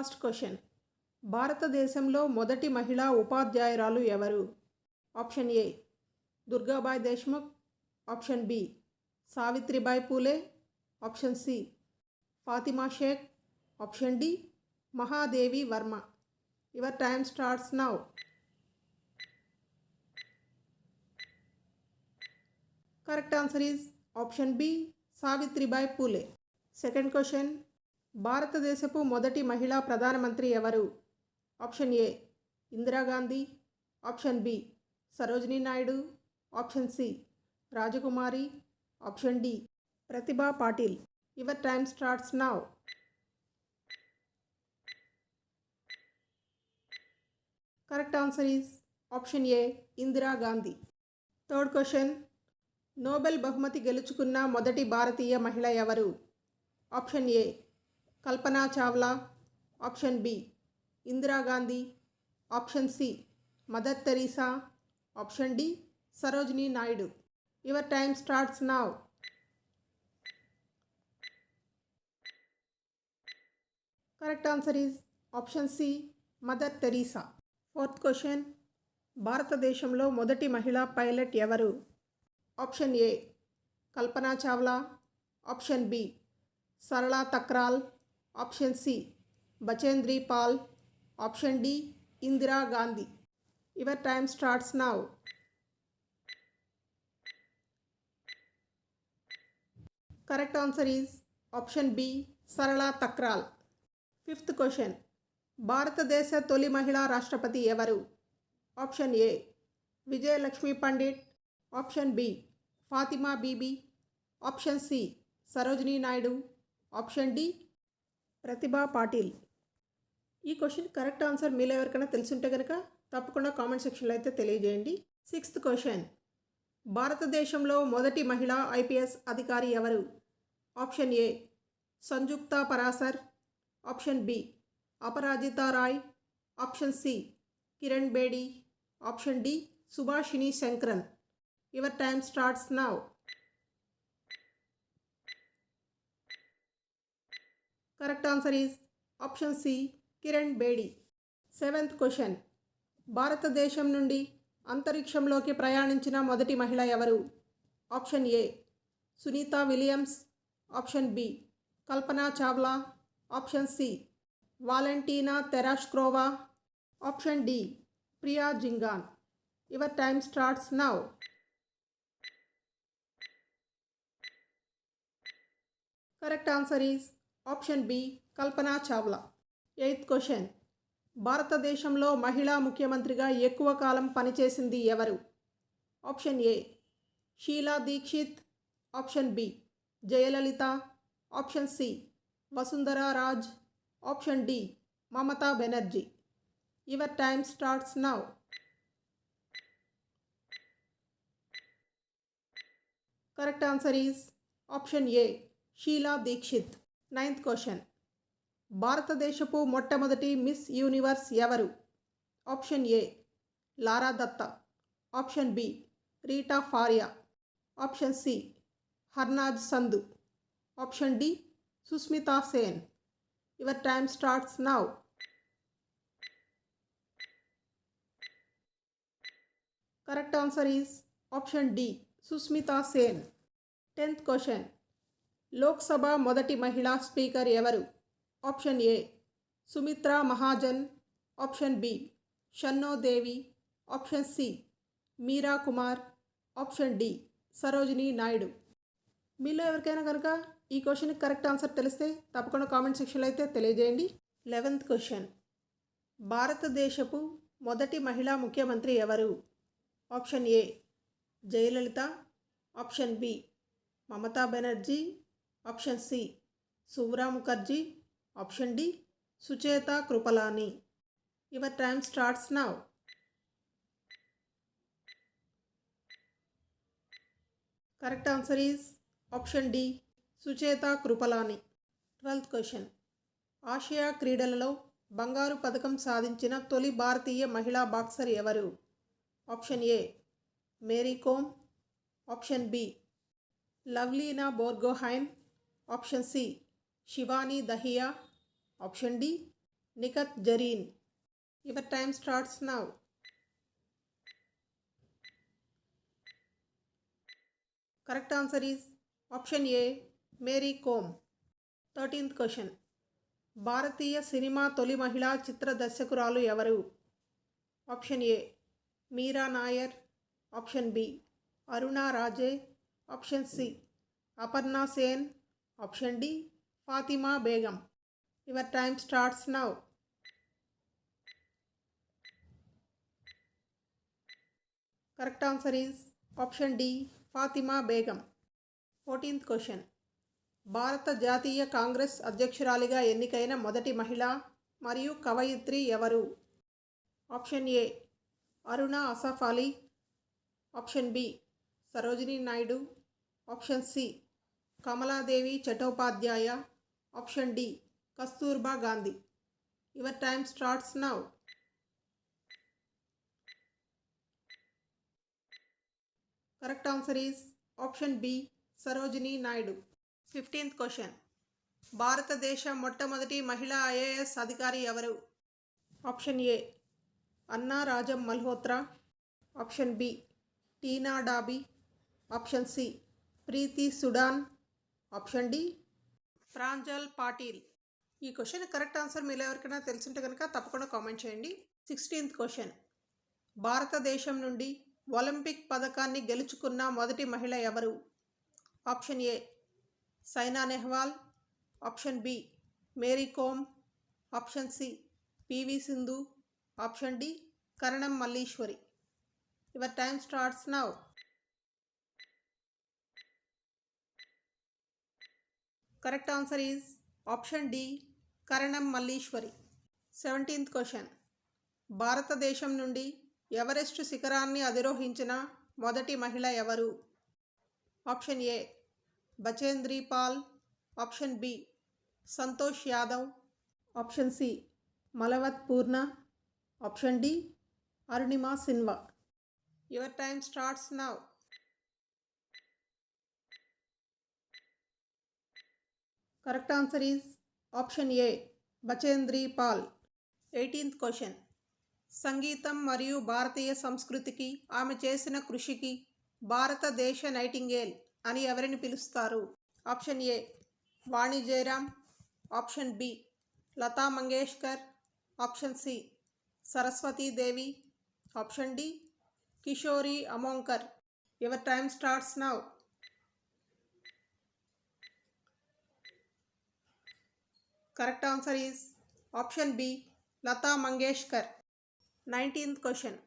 First question. భారతదేశంలో మొదటి మహిళా ఉపాధ్యాయురాలు ఎవరు? Option A Durgabai Deshmukh. Option B Savitribai Phule. Option C Fatima Sheikh. Option D Mahadevi Varma. Your time starts now. Correct answer is option B Savitribai Phule. Second question భారతదేశపు మొదటి మహిళా ప్రధానమంత్రి ఎవరు? Option A Indira Gandhi option B Sarojini Naidu. Option C Rajkumari. Option D Pratibha Patil. Your time starts now. Correct answer is option A Indira Gandhi. Third question Nobel బహుమతి గెలుచుకున్న మొదటి భారతీయ మహిళ ఎవరు? Option A Kalpana Chawla option B. Indira Gandhi option C. Mother Teresa option D. Sarojini Naidu. Your time starts now correct answer is option C. Mother Teresa. Fourth question. భారతదేశంలో మొదటి మహిళా pilot ఎవరు? Option A. Kalpana Chawla option B. Sarla Thukral option C Bachendri Pal. Option D Indira Gandhi. Your time starts now. Correct answer is option B Sarla Thukral. Fifth question భారతదేశ తొలి మహిళా రాష్ట్రపతి ఎవరు? Option A Vijayalakshmi Pandit. Option B Fatima Bibi. Option C Sarojini Naidu. Option D Pratibha Patil. ఈ question correct answer మీలో ఎవరికైనా తెలుసుంటే కనుక తప్పకుండా కామెంట్ సెక్షన్లో అయితే తెలియజేయండి. Sixth question. భారతదేశంలో మొదటి మహిళా ఐపీఎస్ అధికారి ఎవరు? Option A. Sanyukta Parashar option B. Aparajita Rai. Option C. Kiran Bedi. Option D. Subhashini Shankaran. Your time starts now. Correct answer is option C Kiran Bedi. Seventh question. భారతదేశం నుండి అంతరిక్షంలోకి ప్రయాణించిన మొదటి మహిళ ఎవరు? Option A Sunita Williams. Option B Kalpana Chawla. Option C Valentina Tereshkova. Option D Priya Jhingan. Your time starts now. Correct answer is option B Kalpana Chawla. Eighth question. భారతదేశంలో మహిళా ముఖ్యమంత్రిగా ఎక్కువ కాలం పనిచేసింది ఎవరు? Option A Sheila Dikshit. Option B Jayalalithaa. Option C Vasundhara Raje. Option D Mamata Banerjee. Your time starts now. Correct answer is option A Sheila Dikshit. Ninth question. భారతదేశపు మొట్టమొదటి miss universe ఎవరు? Option A Lara Dutta. Option B Reita Faria. Option C Harnaaz Sandhu. Option D Sushmita Sen. Your time starts now. Correct answer is option D Sushmita Sen. Tenth question. Lok Sabha మొదటి మహిళా speaker ఎవరు? Option A Sumitra Mahajan. Option B Shanno Devi. Option C Meira Kumar. Option D Sarojini Naidu. మీలో ఎవరికైనా కనుక ఈ క్వశ్చన్కి correct answer తెలిస్తే తప్పకుండా కామెంట్ సెక్షన్లో అయితే తెలియజేయండి. Eleventh question. భారతదేశపు మొదటి మహిళా ముఖ్యమంత్రి ఎవరు? Option A Jayalalithaa. Option B Mamata Banerjee. Option C Suvra Mukherjee option D Sucheta Kriplani. Your time starts now. Correct answer is option D Sucheta Kriplani. Twelfth question. Asia క్రీడలలో బంగారు పథకం సాధించిన తొలి భారతీయ మహిళా బాక్సర్ ఎవరు? Option A Mary Kom option B Lovlina Borgohain option C Shivani Dahiya. Option D Nikhat Zareen. Your time starts now. Correct answer is option A Mary Kom. Thirteenth question. Bharatiya cinema తొలి మహిళా చిత్ర దర్శకురాలు ఎవరు? Option A Mira Nair. Option B Aruna Raje. Option C Aparna Sen. Option D Fatima Begum. Your time starts now. Correct answer is option D Fatima Begum. Fourteenth question. భారత జాతీయ కాంగ్రెస్ అధ్యక్షురాలిగా ఎన్నికైన మొదటి మహిళ మరియు కవయిత్రి ఎవరు? Option A Aruna Asaf Ali. Option B Sarojini Naidu. Option C Kamaladevi Chattopadhyay option D Kasturba Gandhi. Your time starts now correct answer is option B Sarojini Naidu fifteenth question భారతదేశ మొట్టమొదటి మహిళా ఐఏఎస్ అధికారి ఎవరు? Option A Anna Rajam Malhotra. Option B Tina Dabi. Option C Preeti Sudan. Option D. Pranjal Patil. ఈ question correct answer మీరు ఎవరికైనా తెలుసుంటే కనుక తప్పకుండా కామెంట్ చేయండి. Sixteenth question. భారతదేశం నుండి ఒలింపిక్ పథకాన్ని గెలుచుకున్న మొదటి మహిళ ఎవరు? Option A. Saina Nehwal. Option B. Mary Kom. Option C. P V Sindhu. Option D. Karnam Malleswari. Your time starts now. Correct answer is option D Karnam Malleswari. Seventeenth question. భారతదేశం నుండి Everest శిఖరాన్ని అధిరోహించిన మొదటి మహిళ ఎవరు? Option A Bachendri Pal option B Santosh Yadav. Option C Malavath Purna. Option D Arunima Sinha your time starts now. Correct answer is option A Bachendri Pal. Eighteenth question సంగీతం మరియు భారతీయ సంస్కృతికి ఆమె చేసిన కృషికి భారతదేశ నైటింగేల్ అని ఎవరిని పిలుస్తారు? Option A Vani Jairam. Option B Lata Mangeshkar. Option C Saraswati Devi option D Kishori Amonkar. Your time starts now correct answer is option B Lata Mangeshkar. Nineteenth question.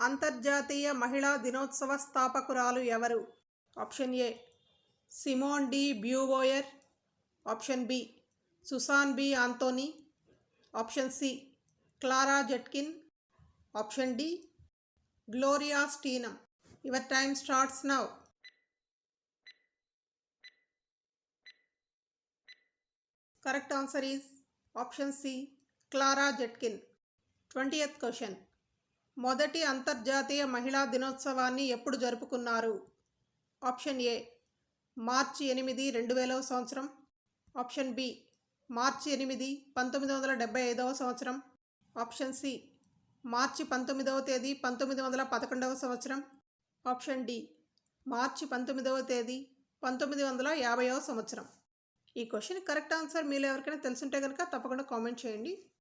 అంతర్జాతీయ మహిళా దినోత్సవ స్థాపకురాలు ఎవరు? Option A Simone de Beauvoir option B Susan B Anthony. Option C Clara Zetkin. Option D Gloria Steinem. Your time starts now. Correct answer is option C Clara Zetkin twentieth question మొదటి అంతర్జాతీయ మహిళా దినోత్సవాన్ని ఎప్పుడు జరుపుకున్నారు? Option A మార్చి ఎనిమిది రెండు వేలవ సంవత్సరం. Option B మార్చి ఎనిమిది పంతొమ్మిది వందల డెబ్బై ఐదవ సంవత్సరం. ఆప్షన్ సి మార్చి పంతొమ్మిదవ తేదీ పంతొమ్మిది వందల పదకొండవ సంవత్సరం. ఆప్షన్ డి మార్చి పంతొమ్మిదవ తేదీ పంతొమ్మిది వందల యాభైవ సంవత్సరం. ఈ క్వశ్చన్ కరెక్ట్ ఆన్సర్ మీరు ఎవరికైనా తెలుసుంటే కనుక తప్పకుండా కామెంట్ చేయండి.